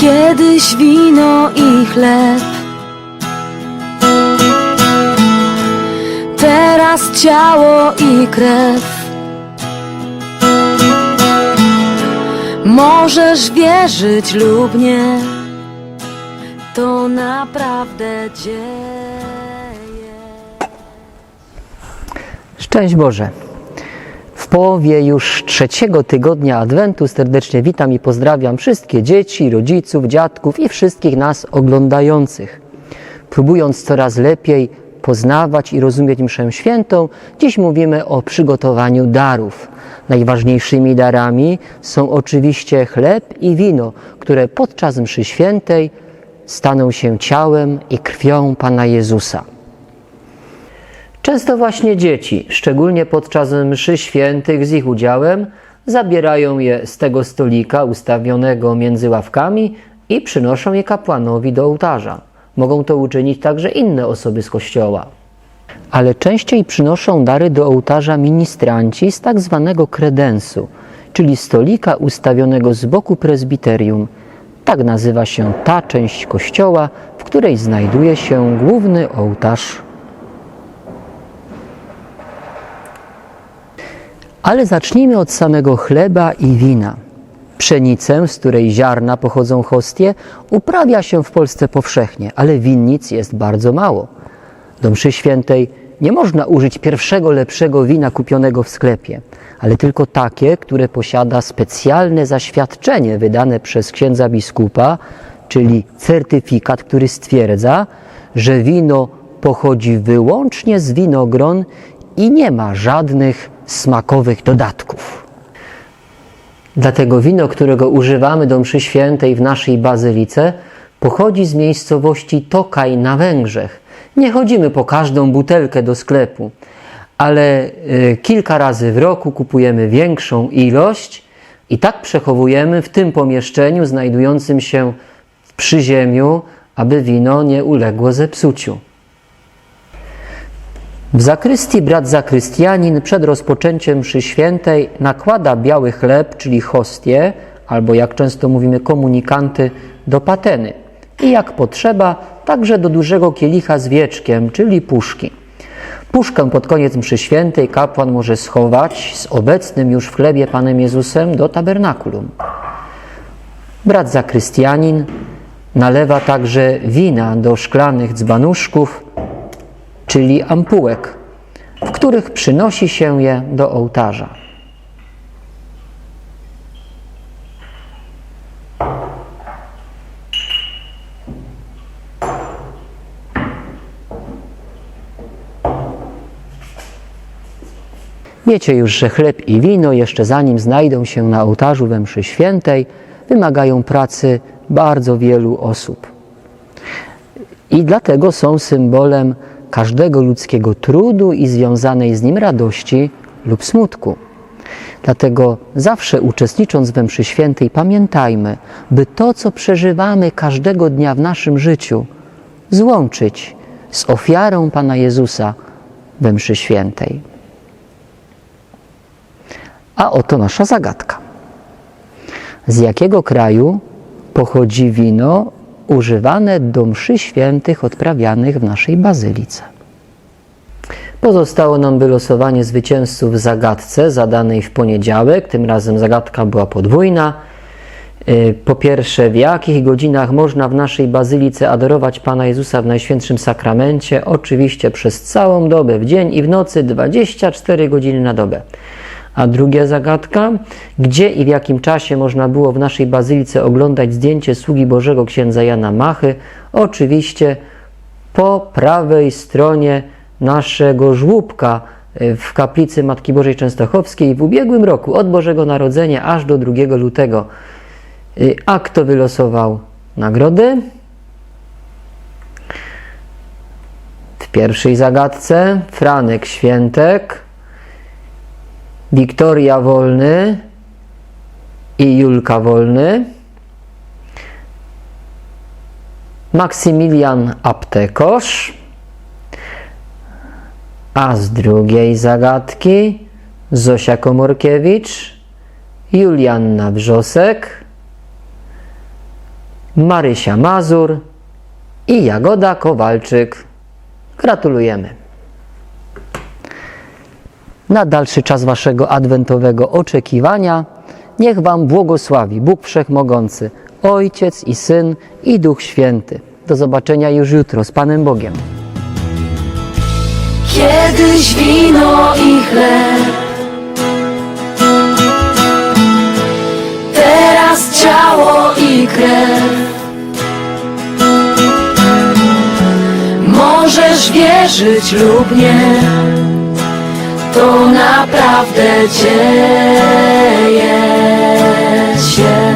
Kiedyś wino i chleb. Teraz ciało i krew. Możesz wierzyć lub nie To naprawdę dzieje Szczęść Boże. W połowie już trzeciego tygodnia Adwentu serdecznie witam i pozdrawiam wszystkie dzieci, rodziców, dziadków i wszystkich nas oglądających. Próbując coraz lepiej poznawać i rozumieć mszę świętą, dziś mówimy o przygotowaniu darów. Najważniejszymi darami są oczywiście chleb i wino, które podczas mszy świętej staną się ciałem i krwią Pana Jezusa. Często właśnie dzieci, szczególnie podczas mszy świętych z ich udziałem, zabierają je z tego stolika ustawionego między ławkami i przynoszą je kapłanowi do ołtarza. Mogą to uczynić także inne osoby z kościoła. Ale częściej przynoszą dary do ołtarza ministranci z tak zwanego kredensu, czyli stolika ustawionego z boku prezbiterium. Tak nazywa się ta część kościoła, w której znajduje się główny ołtarz Ale zacznijmy od samego chleba i wina. Pszenicę, z której ziarna pochodzą hostie, uprawia się w Polsce powszechnie, ale winnic jest bardzo mało. Do mszy świętej nie można użyć pierwszego lepszego wina kupionego w sklepie, ale tylko takie, które posiada specjalne zaświadczenie wydane przez księdza biskupa, czyli certyfikat, który stwierdza, że wino pochodzi wyłącznie z winogron i nie ma żadnych smakowych dodatków. Dlatego wino, którego używamy do mszy świętej w naszej bazylice, pochodzi z miejscowości Tokaj na Węgrzech. Nie chodzimy po każdą butelkę do sklepu, ale y, kilka razy w roku kupujemy większą ilość i tak przechowujemy w tym pomieszczeniu znajdującym się w przyziemiu, aby wino nie uległo zepsuciu. W zakrystii brat zakrystianin przed rozpoczęciem mszy świętej nakłada biały chleb, czyli hostię, albo jak często mówimy komunikanty, do pateny i jak potrzeba także do dużego kielicha z wieczkiem, czyli puszki. Puszkę pod koniec mszy świętej kapłan może schować z obecnym już w chlebie Panem Jezusem do tabernakulum. Brat zakrystianin nalewa także wina do szklanych dzbanuszków, czyli ampułek, w których przynosi się je do ołtarza. Wiecie już, że chleb i wino, jeszcze zanim znajdą się na ołtarzu we mszy świętej, wymagają pracy bardzo wielu osób. I dlatego są symbolem każdego ludzkiego trudu i związanej z nim radości lub smutku. Dlatego zawsze uczestnicząc we mszy świętej pamiętajmy, by to, co przeżywamy każdego dnia w naszym życiu, złączyć z ofiarą Pana Jezusa we mszy świętej. A oto nasza zagadka. Z jakiego kraju pochodzi wino używane do mszy świętych odprawianych w naszej bazylice. Pozostało nam wylosowanie zwycięzców w zagadce zadanej w poniedziałek. Tym razem zagadka była podwójna. Y, Po pierwsze, w jakich godzinach można w naszej bazylice adorować Pana Jezusa w Najświętszym Sakramencie? Oczywiście przez całą dobę, w dzień i w nocy, 24 godziny na dobę. A druga zagadka, gdzie i w jakim czasie można było w naszej bazylice oglądać zdjęcie sługi Bożego księdza Jana Machy? Oczywiście po prawej stronie naszego żłóbka y, w kaplicy Matki Bożej Częstochowskiej w ubiegłym roku, od Bożego Narodzenia aż do 2 lutego. Y, A kto wylosował nagrody? W pierwszej zagadce Franek Świętek, Wiktoria Wolny i Julka Wolny. Maksymilian Aptekosz. A z drugiej zagadki Zosia Komorkiewicz, Julianna Wrzosek Marysia Mazur i Jagoda Kowalczyk. Gratulujemy. Na dalszy czas Waszego adwentowego oczekiwania niech Wam błogosławi Bóg Wszechmogący, Ojciec i Syn i Duch Święty. Do zobaczenia już jutro z Panem Bogiem. Kiedyś wino i chleb Teraz ciało i krew Możesz wierzyć lub nie To naprawdę dzieje się